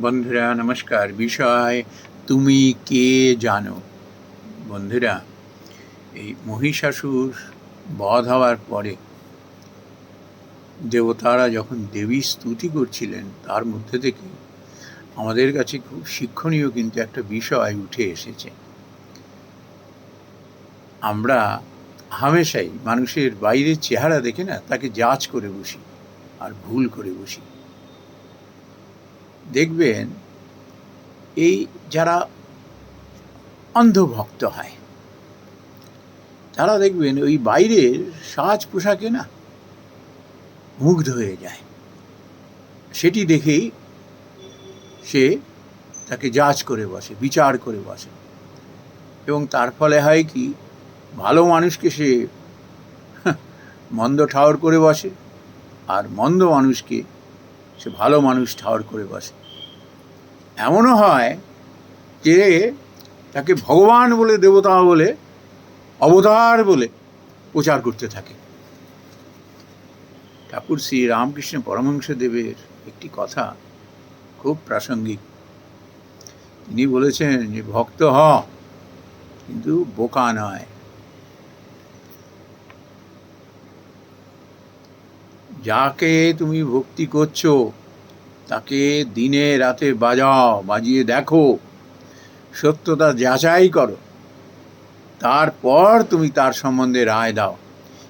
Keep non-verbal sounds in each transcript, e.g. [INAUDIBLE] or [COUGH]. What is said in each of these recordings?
বন্ধুরা, নমস্কার। বিষয়, তুমি কে জানো? বন্ধুরা, এই মহিষাসুর বধ হওয়ার পরে দেবতারা যখন দেবী স্তুতি করছিলেন, তার মধ্যে থেকে আমাদের কাছে খুব শিক্ষণীয় কিন্তু একটা বিষয় উঠে এসেছে। আমরা হামেশাই মানুষের বাইরের চেহারা দেখে না, তাকে জাজ করে বসি আর ভুল করে বসি। দেখবেন, এই যারা অন্ধভক্ত হয়, তারা দেখবেন ওই বাইরের সাজ পোশাকে না মুগ্ধ হয়ে যায়। সেটি দেখেই সে তাকে জাজ করে বসে, বিচার করে বসে। এবং তার ফলে হয় কি, ভালো মানুষকে সে মন্দ ঠাওর করে বসে, আর মন্দ মানুষকে সে ভালো মানুষ ঠাওর করে বসে। এমনও হয় যে তাকে ভগবান বলে, দেবতা বলে, অবতার বলে প্রচার করতে থাকে। ঠাকুর শ্রী রামকৃষ্ণ পরমহংস দেবের একটি কথা খুব প্রাসঙ্গিক। তিনি বলেছেন যে, ভক্ত হ কিন্তু বোকা নয়। যাকে তুমি ভক্তি করছ, তাকে দিনে রাতে বাজাও, বাজিয়ে দেখো। সত্যতা যাচাই করো। তারপর তুমি তার সম্বন্ধে রায় দাও।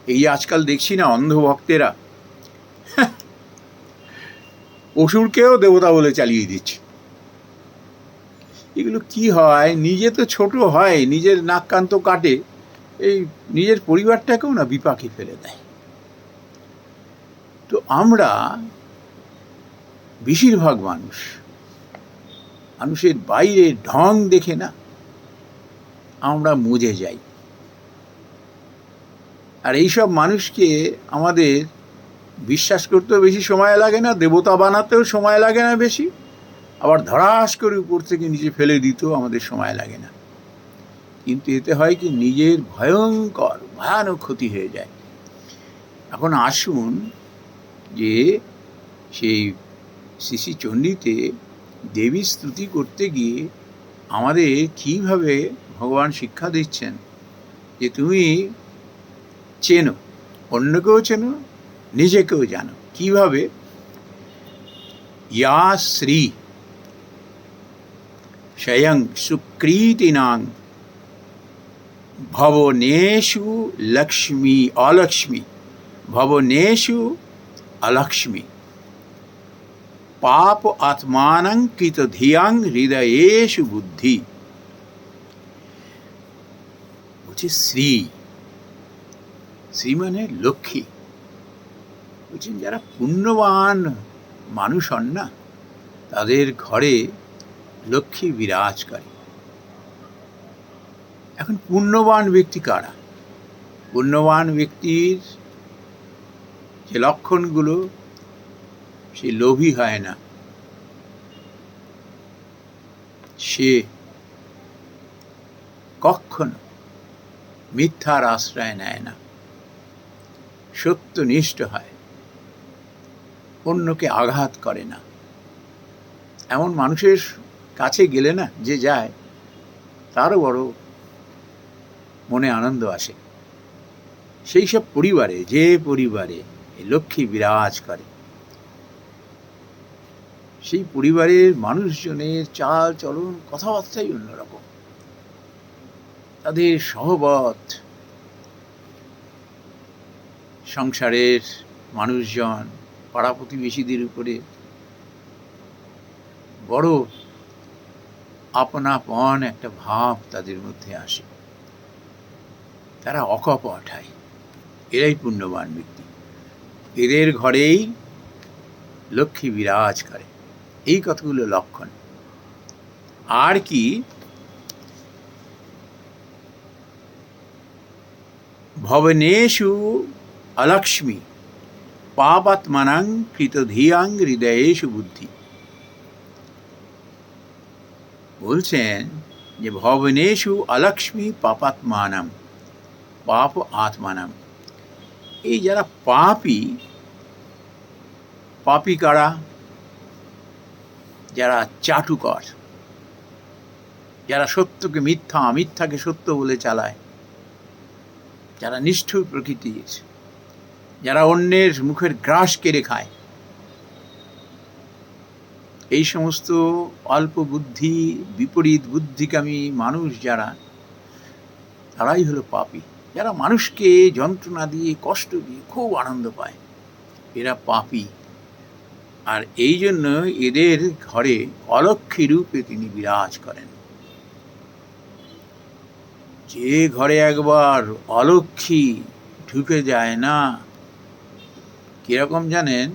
এই আজকাল দেখছি না অন্ধভক্তেরা [LAUGHS] অসুরকেও দেবতা বলে চালিয়ে দিচ্ছে। এগুলো কি হয়? নিজে তো ছোট হয়, নিজের নাক কান তো কাটে। এই নিজের পরিবারটাকেও না বিপাকে ফেলে দেয়। তো আমরা বেশিরভাগ মানুষ, মানুষের বাইরে ঢং দেখে না, আমরা মুজে যাই। আর এইসব মানুষকে আমাদের বিশ্বাস করতেও বেশি সময় লাগে না, দেবতা বানাতেও সময় লাগে না বেশি, আবার ধরাস করে উপর থেকে নিচে ফেলে দিতেও আমাদের সময় লাগে না। কিন্তু এতে হয় কি, নিজের ভয়ঙ্কর, ভয়ানক ক্ষতি হয়ে যায়। এখন আসুন যে সেই শিশি চণ্ডীতে দেবী স্তুতি করতে গিয়ে আমাদের কীভাবে ভগবান শিক্ষা দিচ্ছেন যে তুমি চেনো, অন্যকেও চেনো, নিজেকেও জানো। কীভাবে? ইয়া শ্রী স্বয়ং সুকৃতিনাং ভবনেষু লক্ষ্মী অলক্ষ্মী, ভবনেষু পাপ আত্মানং কৃত ধিয়াং হৃদয়েষু বুদ্ধি বলছে শ্রী শ্রী মানে লক্ষ্মী। বলছেন যারা পুণ্যবান মানুষ হন না, তাদের ঘরে লক্ষ্মী বিরাজ করে এখন পুণ্যবান ব্যক্তি কারা? পুণ্যবান ব্যক্তির যে লক্ষণগুলো সে লোভী হয় না। সে কখনো মিথ্যার আশ্রয় নেয় না। সত্যনিষ্ঠ হয়। অন্যকে আঘাত করে না। এমন মানুষের কাছে গেলে না, যে যায়, তারও বড় মনে আনন্দ আসে। সেই সব পরিবারে, যে পরিবারে এই লক্ষ্মী বিরাজ করে। সেই পরিবারের মানুষজনের চাল চলন, কথাবার্তাই অন্যরকম। তাদের সহবত, সংসারের মানুষজন, পাড়া প্রতিবেশীদের উপরে বড় আপনাপন একটা ভাব তাদের মধ্যে আসে। তারা অকপট হয়। এরাই পুণ্যবান ব্যক্তি। এদের ঘরেই লক্ষ্মী বিরাজ করে। এই কথাগুলো লক্ষণ। আর কি? ভবনেষু অলক্ষ্মী, পাপাত্মানাং কৃতধিয়াং হৃদয়েষু বুদ্ধি। বলছেন যে ভবনেষু অলক্ষ্মী, পাপাত্মানাম, পাপ আত্মানাম। এই যারা পাপি পাপি কারা? যারা চাটুকর, যারা সত্যকে মিথ্যা, মিথ্যাকে সত্য বলে চালায়, যারা নিষ্ঠুর প্রকৃতির, যারা অন্যের মুখের গ্রাস কেড়ে খায়। এই সমস্ত অল্প বুদ্ধি, বিপরীত বুদ্ধিকামী মানুষ যারা, তারাই হলো পাপী। যারা মানুষকে যন্ত্রণা দিয়ে, কষ্ট দিয়ে খুব আনন্দ পায়, এরা পাপি। আর এই জন্য এদের ঘরে অলক্ষী রূপে তিনি বিরাজ করেন। যে ঘরে একবার অলক্ষী ঢুকে যায় না, কীরকম জানেন?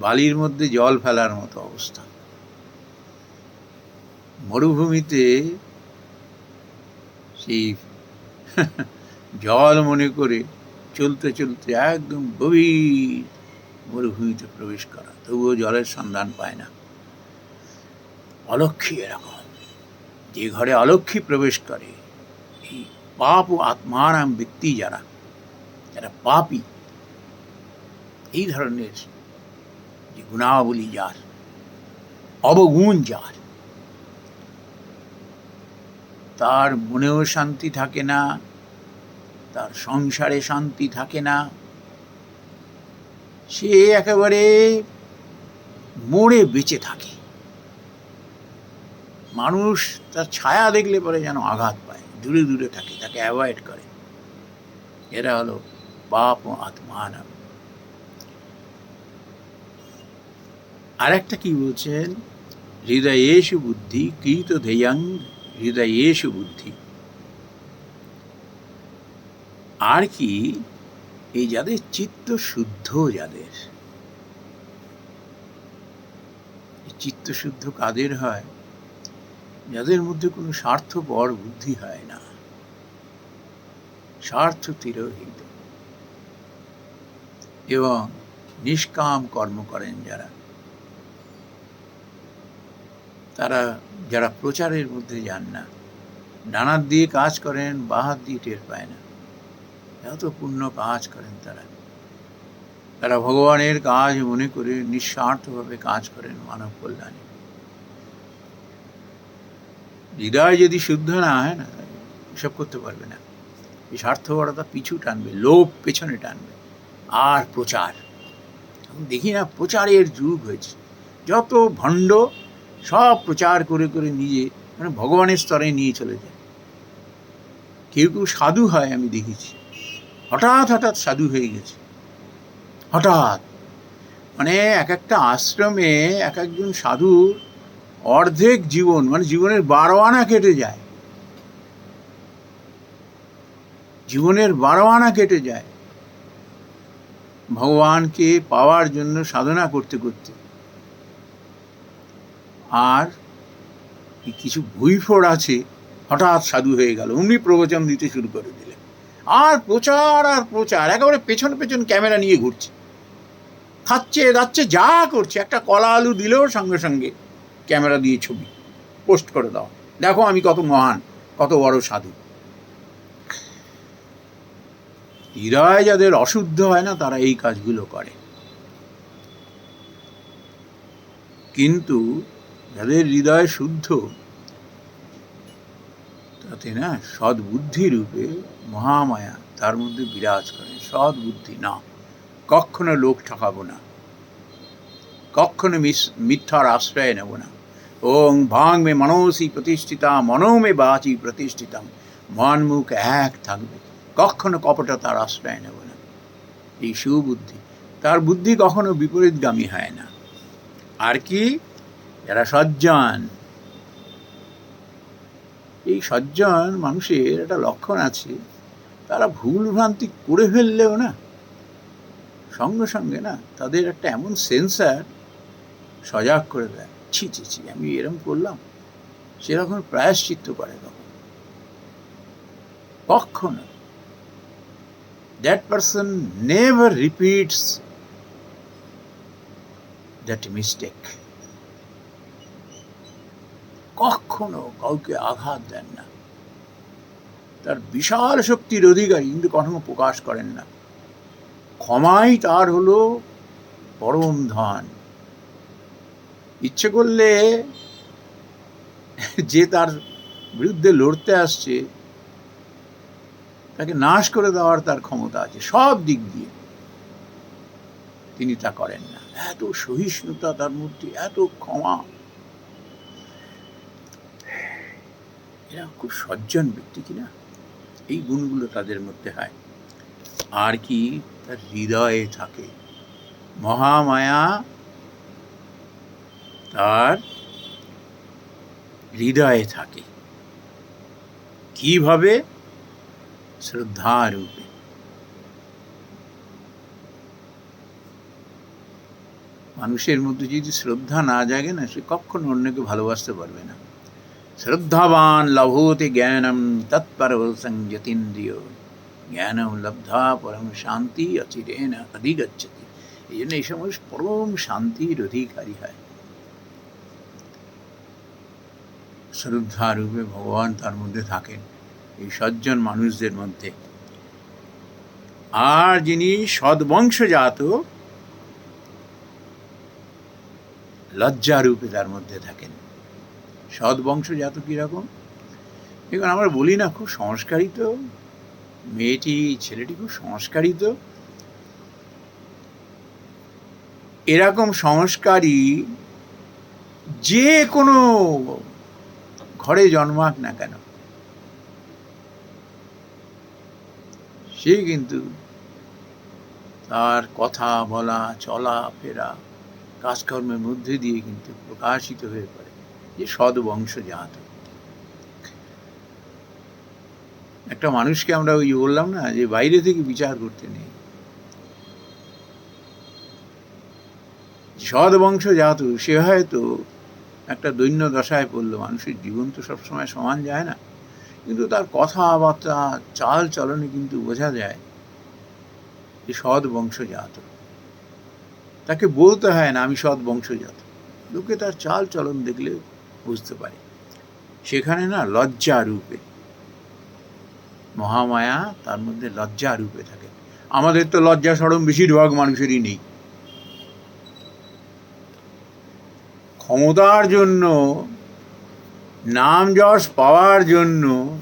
বালির মধ্যে জল ফেলার মতো অবস্থা। মরুভূমিতে সেই [LAUGHS] জল মনে করে চলতে চলতে একদম গভীর মরুভূমিতে প্রবেশ করা, তবুও জলের সন্ধান পায় না। অলক্ষী এরকম, যে ঘরে অলক্ষী প্রবেশ করে, এই পাপ ও আত্মারাম ব্যক্তি যারা যারা পাপি, এই ধরনের যে গুণাবলী যার, অবগুণ যার তার মনেও শান্তি থাকে না, তার সংসারে শান্তি থাকে না। সে একেবারে মোড়ে বেঁচে থাকে। মানুষ তার ছায়া দেখলে পরে যেন আঘাত পায়, দূরে দূরে থাকে, তাকে অ্যাভয়েড করে। এরা হলো পাপ ও আত্মানব আর একটা কি বলছেন? হৃদয়েশু বুদ্ধি কৃত ধেয়াং হৃদয়েশু বুদ্ধি। আর কি, এই যাদের চিত্ত শুদ্ধ যাদের চিত্ত শুদ্ধ কাদের হয়? যাদের মধ্যে কোনো স্বার্থপর বুদ্ধি হয় না। স্বার্থ তিরোহিত। এবং নিষ্কাম কর্ম করেন যারা। তারা যারা প্রচারের মধ্যে যান না, ডানার দিয়ে কাজ করেন বাহাত দিয়ে টের পায় না। এত পূর্ণ কাজ করেন তারা। তারা ভগবানের কাজ মনে করে নিঃস্বার্থভাবে কাজ করেন মানব কল্যাণে। হৃদয় যদি শুদ্ধ না হয় না, এসব করতে পারবে না। এই স্বার্থপরতা পিছু টানবে, লোভ পেছনে টানবে। আর প্রচার। দেখি না প্রচারের যুগ হয়েছে। যত ভণ্ড সব প্রচার করে করে নিজে মানে ভগবানের স্তরে নিয়ে চলে যায়। কেউ কেউ সাধু হয় আমি দেখেছি। হঠাৎ হঠাৎ সাধু হয়ে গেছে। হঠাৎ। মানে এক একটা আশ্রমে এক একজন সাধুর অর্ধেক জীবন মানে জীবনের বারো আনা কেটে যায়। জীবনের বারো আনা কেটে যায়। ভগবানকে পাওয়ার জন্য সাধনা করতে করতে। আর কিছু ভুইফোড় আছে, হঠাৎ সাধু হয়ে গেল, অমনি প্রবচন দিতে শুরু করে দিলেন। আর প্রচার আর প্রচার, একেবারে পেছন পেছন ক্যামেরা নিয়ে ঘুরছে। খাচ্ছে, দাচ্ছে, যা করছে, একটা কলা আলু দিলেও সঙ্গে সঙ্গে ক্যামেরা দিয়ে ছবি পোস্ট করে দাও। দেখো আমি কত মহান, কত বড় সাধু। হৃদয় যাদের অশুদ্ধ হয় না, তারা এই কাজগুলো করে। কিন্তু যাদের হৃদয় শুদ্ধ, তাতে না সদ্বুদ্ধি রূপে মহামায়া তার মধ্যে বিরাজ করে। সদ্বুদ্ধি না, কখনো লোক ঠকাবো না, কখনো মিথ্যার আশ্রয় নেব না। ওং ভাং মে মনসি প্রতিষ্ঠিতা মনো মে বাচি প্রতিষ্ঠিতাম মন মুখ এক থাকবে, কখনো কপটতার আশ্রয় নেব না। এই সুবুদ্ধি, তার বুদ্ধি কখনো বিপরীতগামী হয় না। আর কি? যারা সজ্জন। এই সজ্জন মানুষের একটা লক্ষণ আছে, তারা ভুল ভ্রান্তি করে ফেললেও না, সঙ্গে সঙ্গে না তাদের একটা এমন সেন্সার সজাগ করে দেয়। ছি ছি ছি, আমি এরম করলাম, সেরকম প্রায়শ্চিত্ত করে তখন। কখনো that person never repeats that mistake কখনো কাউকে আঘাত দেন না। তার বিশাল শক্তির অধিকারী কিন্তু কখনো প্রকাশ করেন না। ক্ষমাই তার হলো পরম ধন। ইচ্ছে করলে যে তার বিরুদ্ধে লড়তে আসছে, তাকে নাশ করে দেওয়ার তার ক্ষমতা আছে, সব দিক দিয়ে। তিনি তা করেন না। এত সহিষ্ণুতা তার মধ্যে, এত ক্ষমা। এরা খুব সজ্জন ব্যক্তি কিনা? এই গুণগুলো তাদের মধ্যে হয়। আর কি তার হৃদয়ে থাকে। মহামায়া তার হৃদয়ে থাকে। কীভাবে? শ্রদ্ধা রূপে মানুষের মধ্যে যদি শ্রদ্ধা না জাগে না, সে কখনো অন্যকে ভালোবাসতে পারবে না। শ্রদ্ধাবান লভতে জ্ঞানম তৎপর সংযতীন্দ্রিয়। জ্ঞানম লব্ধা পরম শান্তি অচিরেন অধিগচ্ছতি। এই জন্য এই সময় পরম শান্তির অধিকারী হয়। শ্রদ্ধা রূপে ভগবান তার মধ্যে থাকেন, এই সজ্জন মানুষদের মধ্যে। আর যিনি সদ্বংশজাত লজ্জা রূপে তার মধ্যে থাকেন। সদ্বংশজাত কীরকম? এখন আমরা বলি না, খুব সংস্কারিত। মেয়েটি, ছেলেটি খুব সংস্কারিত। এরকম সংস্কারী যে কোনো ঘরে জন্মাক না কেন, সে কিন্তু তার কথা বলা, চলা, ফেরা, কাজকর্মের মধ্যে দিয়ে কিন্তু প্রকাশিত হয়ে পড়ে। যে সদ্বংশজাত একটা মানুষকে আমরা ওই বললাম না যে বাইরে থেকে বিচার করতে নেই। সদ্বংশজাত সে হয়তো একটা দৈন্য দশায় পড়ল, মানুষের জীবন তো সবসময় সমান যায় না। কিন্তু তার কথাবার্তা, চাল চলনে কিন্তু বোঝা যায় যে সৎ বংশজাত তাকে বলতে হয় না, আমি সৎ বংশজাত লোকে তার চাল চলন দেখলে বুঝতে পারে। সেখানে না লজ্জা রূপে। মহামায়া তার মধ্যে লজ্জা রূপে থাকে। আমাদের তো লজ্জা সরম বেশিরভাগ মানুষেরই নেই। ক্ষমতার জন্য, নাম যশ পাওয়ার জন্য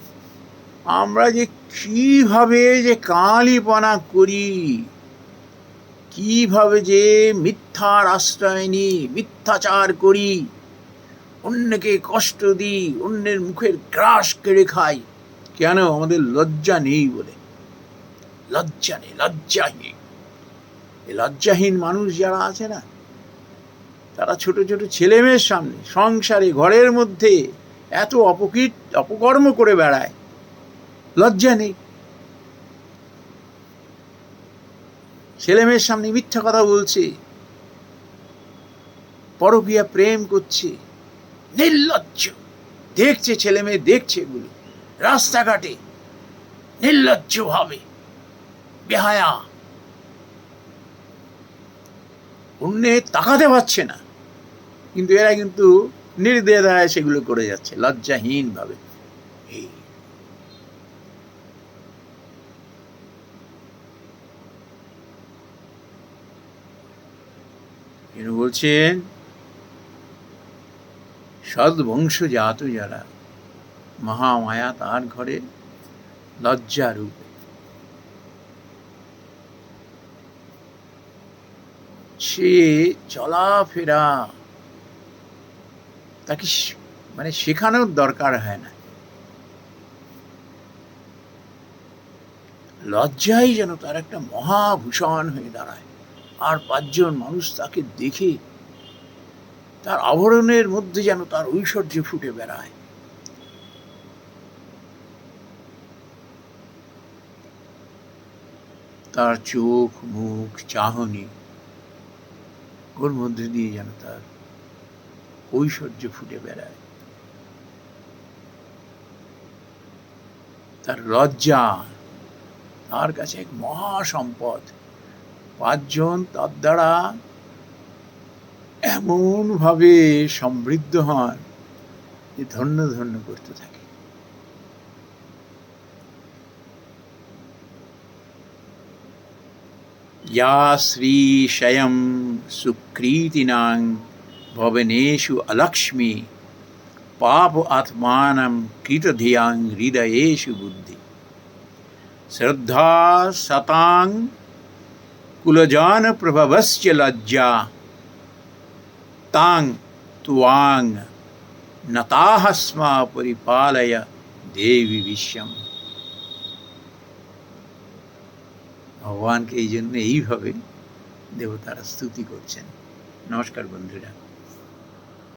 আমরা যে কীভাবে যে কালিপনা করি, কীভাবে যে মিথ্যার আশ্রয় নিই, মিথ্যাচার করি অন্যকে কষ্ট দিই, অন্যের মুখের গ্রাস কেড়ে খাই। কেন? আমাদের লজ্জা নেই বলে। লজ্জা নেই, লজ্জাহীন। লজ্জাহীন মানুষ যারা আছে না, তারা ছোট ছোট ছেলে মেয়ের সামনে সংসারে, ঘরের মধ্যে এত অপকৃত অপকর্ম করে বেড়ায়। লজ্জা নেই। ছেলে মেয়ের সামনে মিথ্যা কথা বলছে, পরকিয়া প্রেম করছে। নির্লজ্জ। দেখছে ছেলে মেয়ে, দেখছে এগুলো। রাস্তাঘাটে নির্লজ্জ ভাবে বেহায়া। অন্যে তাকাতে পারছে না। কিন্তু এরা কিন্তু নির্দেদায় সেগুলো করে যাচ্ছে লজ্জাহীন ভাবে এই বলছেন সদ্বংশজাত যারা, মহামায়া তার ঘরে লজ্জা রূপে সে চলাফেরা, তাকে মানে শেখানোর দরকার হয় না। লজ্জাই যেন তার একটা মহাভূষণ হয়ে দাঁড়ায়। আর পাঁচজন মানুষ তাকে দেখে তার আবরণের মধ্যে যেন তার ঐশ্বর্য ফুটে বেড়ায়। তার চোখ, মুখ, চাহনি ওর মধ্যে দিয়ে যেন তার ঐশ্বর্য ফুটে বেড়ায়। তার লজ্জা, তার কাছে এক মহা সম্পদ পাঁচজন তার দ্বারা এমনভাবে সমৃদ্ধ হন যে ধন্য ধন্য করতে থাকে। ইয়া সুকৃতি নাং ভবনেশু অলক্ষ্মী পাপ আত্মান কৃতধিয়াং হৃদয়েশু বুদ্ধি। শ্রদ্ধা সতাং কুলজান প্রভবশ্চ লজ্জা তাং তুয়াং নতাহ স্মা পরিপালয় দেবী বিশ্বম ভগবানকে এই জন্য এইভাবে দেবতারা স্তুতি করছেন নমস্কার বন্ধুরা